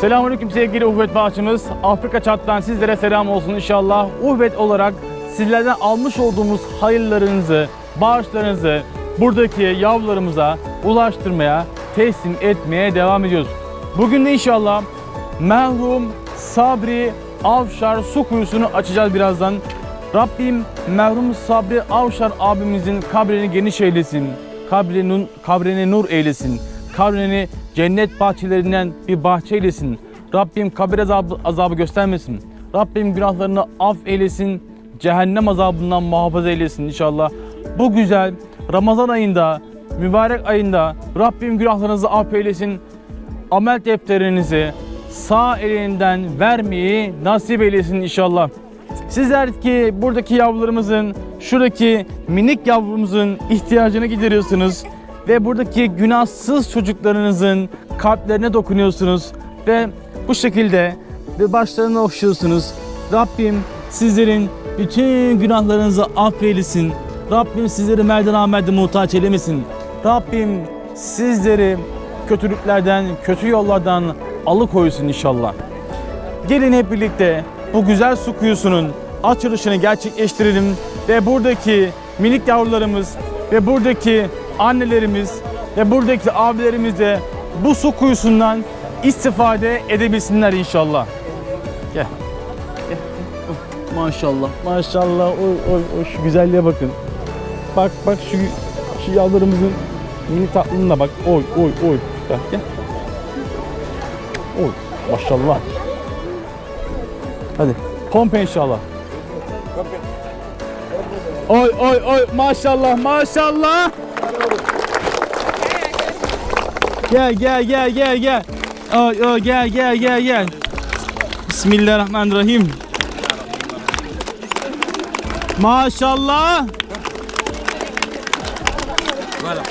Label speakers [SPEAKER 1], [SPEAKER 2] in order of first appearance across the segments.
[SPEAKER 1] Selamünaleyküm sevgili Uhvet Bağışımız. Afrika Çat'tan sizlere selam olsun inşallah. Uhvet olarak sizlerden almış olduğumuz hayırlarınızı, bağışlarınızı buradaki yavrularımıza ulaştırmaya, teslim etmeye devam ediyoruz. Bugün de inşallah merhum Sabri Avşar su kuyusunu açacağız birazdan. Rabbim merhum Sabri Avşar abimizin kabrini geniş eylesin. Kabrini, kabrini nur eylesin. Kabrini cennet bahçelerinden bir bahçe eylesin. Rabbim kabir azabı, azabı göstermesin. Rabbim günahlarını af eylesin. Cehennem azabından muhafaza eylesin inşallah. Bu güzel Ramazan ayında, mübarek ayında Rabbim günahlarınızı af eylesin. Amel defterinizi sağ elinden vermeyi nasip eylesin inşallah. Sizler ki buradaki yavrularımızın, şuradaki minik yavrumuzun ihtiyacını gideriyorsunuz ve buradaki günahsız çocuklarınızın kalplerine dokunuyorsunuz ve bu şekilde ve başlarını okşuyorsunuz. Rabbim sizlerin bütün günahlarınızı affeylesin. Rabbim sizleri merdan ahmerde muhtaç eylemesin. Rabbim sizleri kötülüklerden, kötü yollardan alıkoysun inşallah. Gelin hep birlikte bu güzel su kuyusunun açılışını gerçekleştirelim ve buradaki minik yavrularımız ve buradaki annelerimiz ve buradaki abilerimiz de bu su kuyusundan istifade edebilsinler inşallah. Gel. Gel. Maşallah, maşallah. Oy oy oy şu güzelliğe bakın. Bak bak şu şu yavrularımızın mini tatlılığına bak. Oy oy oy. Gel. gel. Oy maşallah. Hadi pompa inşallah. Oy oy oy maşallah maşallah. Gel gel gel gel gel. Oy oy gel gel gel gel. Bismillahirrahmanirrahim. Maşallah.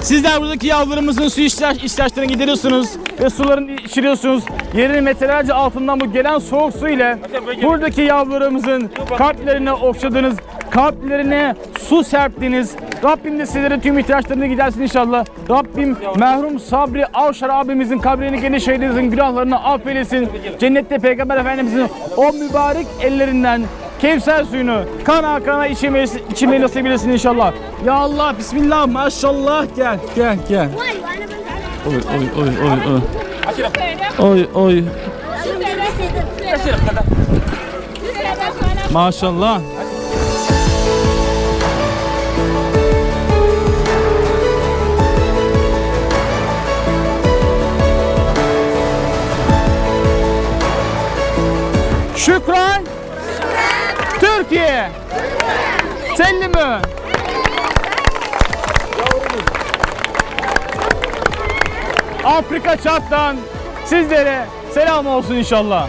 [SPEAKER 1] Sizler buradaki yavrularımızın su ihtiyaç, ihtiyaçlarını gideriyorsunuz ve sularını içiriyorsunuz. Yerin metrelerce altından bu gelen soğuk su ile buradaki yavrularımızın kalplerine okşadınız, kalplerine su serptiniz. Rabbim de sizlerin tüm ihtiyaçlarını gidersin inşallah. Rabbim merhum Sabri Avşar abimizin kabrini geniş eylesin, günahlarını affeylesin. Cennette Peygamber Efendimizin o mübarek ellerinden Kevser suyunu kana kana içmeyi, içmeyi nasip eylesin inşallah. Ya Allah bismillah maşallah gel gel gel. Oy oy oy oy oy. Oy oy maşallah. Şükran. Türkiye. Selli mi? Afrika çattan sizlere selam olsun inşallah.